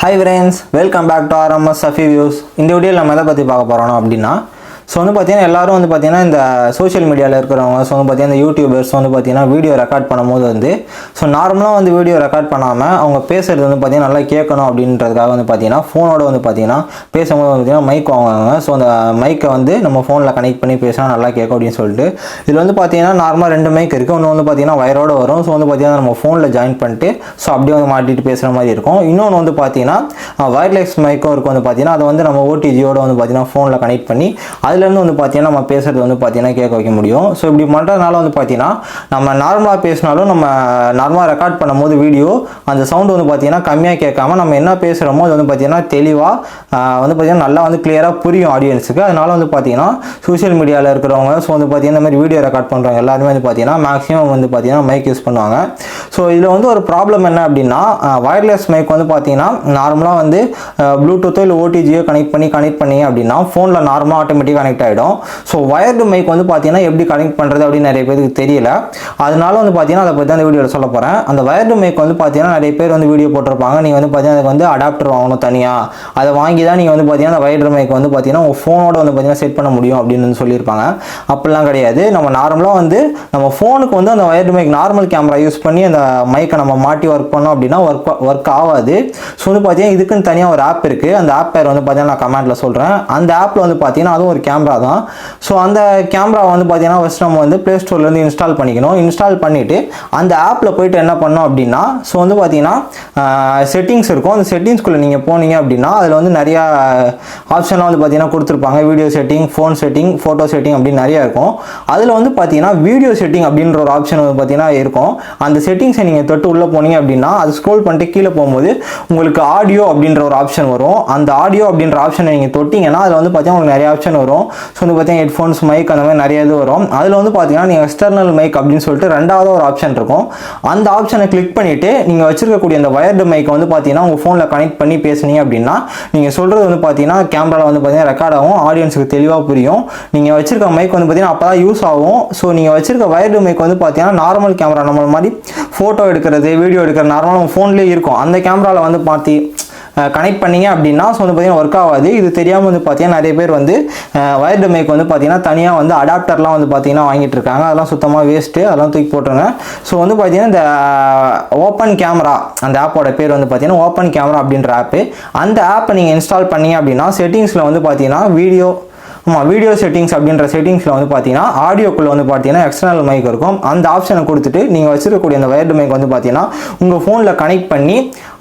Hi friends welcome back to RMS Safi views இந்த வீடியோவில் நம்ம எதை பற்றி பார்க்க போகிறோம் அப்படின்னா ஸோ வந்து பார்த்தீங்கன்னா எல்லாரும் வந்து பார்த்தீங்கன்னா இந்த சோஷியல் மீடியாவில் இருக்கிறவங்க ஸோ வந்து பார்த்தீங்கன்னா இந்த யூடியூபர்ஸ் வந்து பார்த்தீங்கன்னா வீடியோ ரெக்கார்ட் பண்ணும்போது வந்து ஸோ நார்மலாக வந்து வீடியோ ரெக்கார்ட் பண்ணாமல் அவங்க பேசுகிறது வந்து பார்த்தீங்கன்னா நல்லா கேட்கணும் அப்படின்றதுக்காக வந்து பார்த்தீங்கன்னா ஃபோனோட வந்து பார்த்தீங்கன்னா பேசும்போது வந்து பார்த்தீங்கன்னா மைக் வாங்குவாங்க ஸோ அந்த மைக்கை வந்து நம்ம ஃபோனில் கனெக்ட் பண்ணி பேசினா நல்லா கேட்கும் அப்படின்னு சொல்லிட்டு இதில் வந்து பார்த்தீங்கன்னா நார்மலாக ரெண்டு மைக் இருக்குது ஒன்று வந்து பார்த்தீங்கன்னா வயரோட வரும் ஸோ வந்து பார்த்தீங்கன்னா நம்ம ஃபோனில் ஜாயின் பண்ணிட்டு ஸோ அப்படியே வந்து மாட்டிட்டு பேசுகிற மாதிரி இருக்கும் இன்னொன்று வந்து பார்த்தீங்கன்னா வயர்லெஸ் மைக்கும் இருக்கும் வந்து பார்த்தீங்கன்னா அதை வந்து நம்ம ஓடிஜியோட வந்து பார்த்தீங்கன்னா ஃபோனில் கனெக்ட் பண்ணி அதுலேருந்து வந்து பார்த்தீங்கன்னா நம்ம பேசுறது வந்து பார்த்தீங்கன்னா கேட்க வைக்க முடியும். ஸோ இப்படி பண்ணுறதுனால வந்து பார்த்தீங்கன்னா நம்ம நார்மலாக பேசினாலும் நம்ம நார்மலாக ரெக்கார்ட் பண்ணும்போது வீடியோ அந்த சவுண்ட் வந்து பார்த்தீங்கன்னா கம்மியாக கேட்காம நம்ம என்ன பேசுகிறோமோ அது வந்து பார்த்தீங்கன்னா தெளிவாக வந்து பார்த்தீங்கன்னா நல்லா வந்து கிளியராக புரியும் ஆடியன்ஸுக்கு அதனால வந்து பார்த்தீங்கன்னா சோஷியல் மீடியாவில் இருக்கிறவங்க ஸோ வந்து பார்த்தீங்கன்னா இந்த மாதிரி வீடியோ ரெக்கார்ட் பண்ணுறவங்க எல்லாருமே வந்து பார்த்தீங்கன்னா மேக்ஸிமம் வந்து பார்த்தீங்கன்னா மைக் யூஸ் பண்ணுவாங்க. ஸோ இதில் வந்து ஒரு ப்ராப்ளம் என்ன அப்படின்னா வயர்லெஸ் மைக் வந்து பார்த்தீங்கன்னா நார்மலாக வந்து ப்ளூடூத்தோ இல்லை ஓடிஜியோ கனெக்ட் பண்ணி கனெக்ட் பண்ணி அப்படின்னா ஃபோனில் நார்மலாக ஆட்டோமேட்டிக்காக கனெக்ட் ஆகிடும் ஸோ வயர்டு மைக் வந்து பார்த்தீங்கன்னா எப்படி கனெக்ட் பண்ணுறது அப்படின்னு நிறைய பேருக்கு தெரியல அதனால வந்து பார்த்தீங்கன்னா அதை பற்றி அந்த வீடியோவில் சொல்ல போகிறேன் அந்த வயர்டு மைக் வந்து பார்த்தீங்கன்னா நிறைய பேர் வந்து வீடியோ போட்டிருப்பாங்க நீங்கள் வந்து பார்த்தீங்கன்னா அதுக்கு வந்து அடாப்டர் வாங்கணும் தனியாக அதை வாங்கி தான் நீங்கள் வந்து பார்த்தீங்கன்னா அந்த வயர்டு மைக் வந்து பார்த்தீங்கன்னா உங்கள் ஃபோனோட வந்து பார்த்தீங்கன்னா செட் பண்ண முடியும் அப்படின்னு வந்து சொல்லியிருப்பாங்க அப்படிலாம் கிடையாது நம்ம நார்மலாக வந்து நம்ம ஃபோனுக்கு வந்து அந்த wired mic normal camera use பண்ணி அந்த மைக்கை நம்ம மாட்டி ஒர்க் பண்ணோம் அப்படின்னா ஒர்க் ஒர்க் ஆகாது ஸோ வந்து பார்த்தீங்கன்னா இதுக்குன்னு தனியாக ஒரு ஆப் இருக்குது அந்த ஆப் பேர் வந்து பார்த்தீங்கன்னா நான் கமெண்ட்டில் சொல்கிறேன் அந்த ஆப்பில் வந்து பார்த்தீங்கன்னா அதுவும் ஒரு கேமரா தான். ஸோ அந்த கேமரா வந்து பார்த்தீங்கன்னா ஃபஸ்ட் நம்ம வந்து ப்ளே ஸ்டோர்லேருந்து இன்ஸ்டால் பண்ணிக்கணும். இன்ஸ்டால் பண்ணிவிட்டு அந்த ஆப்பில் போயிட்டு என்ன பண்ணோம் அப்படின்னா ஸோ வந்து பார்த்தீங்கன்னா செட்டிங்ஸ் இருக்கும். அந்த செட்டிங்ஸ்குள்ளே நீங்கள் போனீங்க அப்படின்னா அதில் வந்து நிறையா ஆப்ஷன்லாம் வந்து பார்த்தீங்கன்னா கொடுத்துருப்பாங்க. Video setting phone setting photo setting அப்படின்னு நிறையா இருக்கும். அதில் வந்து பார்த்தீங்கன்னா வீடியோ செட்டிங் அப்படின்ற ஒரு ஆப்ஷன் வந்து பார்த்தீங்கன்னா இருக்கும். அந்த செட்டிங்ஸை நீங்கள் தொட்டு உள்ளே போனீங்க அப்படின்னா அது ஸ்க்ரோல் பண்ணிட்டு கீழே போகும்போது உங்களுக்கு ஆடியோ அப்படின்ற ஒரு ஆப்ஷன் வரும். அந்த ஆடியோ அப்படின்ற ஆப்ஷனை நீங்கள் தொட்டிங்கன்னா அதில் வந்து பார்த்தீங்கன்னா உங்களுக்கு நிறைய ஆப்ஷன் வரும். ஸோ வந்து பார்த்தீங்கன்னா ஹெட்ஃபோன்ஸ் மைக் அந்த மாதிரி நிறைய இது வரும். அதில் வந்து பார்த்தீங்கன்னா நீங்கள் எக்ஸ்டர்னல் மைக் அப்படின்னு சொல்லிட்டு ரெண்டாவது ஒரு ஆப்ஷன் இருக்கும். அந்த ஆப்ஷனை கிளிக் பண்ணிவிட்டு நீங்கள் வச்சிருக்கக்கூடிய அந்த வயர்டு மைக்கை வந்து பார்த்தீங்கன்னா உங்கள் ஃபோனில் கனெக்ட் பண்ணி பேசுனீங்க அப்படின்னா நீங்கள் சொல்கிறது வந்து பார்த்தீங்கன்னா கேமராவில் வந்து பார்த்தீங்கன்னா ரெக்கார்ட் ஆகும். ஆடியன்ஸுக்கு தெளிவாக புரியும். நீங்கள் வச்சிருக்க மைக் வந்து பார்த்தீங்கன்னா அப்போ தான் யூஸ் ஆகும். ஸோ நீங்கள் வச்சிருக்க வயர்டு மைக் வந்து பார்த்தீங்கன்னா நார்மல் கேமரா நம்ம மாதிரி ஃபோட்டோ எடுக்கிறது வீடியோ எடுக்கிறது நார்மலாக உங்கள் ஃபோன்லேயே இருக்கும். அந்த கேமராவில் வந்து பார்த்தி கனெக்ட் பண்ணீங்க அப்படின்னா ஸோ வந்து பார்த்தீங்கன்னா ஒர்க் ஆகாது. இது தெரியாமல் வந்து பார்த்தீங்கன்னா நிறைய பேர் வந்து வயர்டு மைக் வந்து பார்த்தீங்கன்னா தனியாக வந்து அடாப்டர்லாம் வந்து பார்த்தீங்கன்னா வாங்கிட்டு இருக்காங்க. அதெல்லாம் சுத்தமாக வேஸ்ட்டு அதெல்லாம் தூக்கி போட்டுருங்க. ஸோ வந்து பார்த்தீங்கன்னா இந்த ஓப்பன் கேமரா அந்த ஆப்போட பேர் வந்து பார்த்தீங்கன்னா ஓப்பன் கேமரா அப்படின்ற ஆப்பு அந்த ஆப்பை நீங்கள் இன்ஸ்டால் பண்ணீங்க அப்படின்னா செட்டிங்ஸில் வந்து பார்த்தீங்கன்னா வீடியோ ஆமாம் வீடியோ செட்டிங்ஸ் அப்படின்ற செட்டிங்ஸில் வந்து பார்த்தீங்கன்னா ஆடியோக்குள்ளே வந்து பார்த்தீங்கன்னா எக்ஸ்டர்னல் மைக் இருக்கும். அந்த ஆப்ஷனை கொடுத்துட்டு நீங்கள் வச்சிருக்கக்கூடிய அந்த வயர்டு மைக் வந்து பார்த்தீங்கன்னா உங்கள் ஃபோனில் கனெக்ட் பண்ணி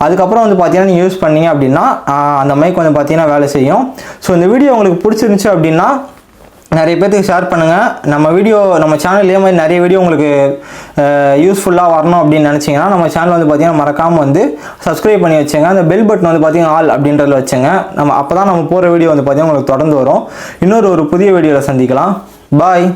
அதுக்கப்புறம் வந்து பார்த்தீங்கன்னா நீங்கள் யூஸ் பண்ணீங்க அப்படின்னா அந்த மைக் வந்து பார்த்தீங்கன்னா வேலை செய்யும். ஸோ இந்த வீடியோ உங்களுக்கு பிடிச்சிருந்துச்சு அப்படின்னா நிறைய பேர்த்துக்கு ஷேர் பண்ணுங்கள் நம்ம வீடியோ நம்ம சேனல் இதே மாதிரி நிறைய வீடியோ உங்களுக்கு யூஸ்ஃபுல்லாக வரணும் அப்படின்னு நினச்சிங்கன்னா நம்ம சேனல் வந்து பார்த்திங்கன்னா மறக்காமல் வந்து சப்ஸ்கிரைப் பண்ணி வச்சுங்க. அந்த பெல் பட்டன் வந்து பார்த்திங்கன்னா ஆல் அப்படின்றத வச்சுங்க. நம்ம அப்போ தான் நம்ம போகிற வீடியோ வந்து பார்த்தீங்கன்னா உங்களுக்கு தொடர்ந்து வரும். இன்னொரு ஒரு புதிய வீடியோவில் சந்திக்கலாம். பாய்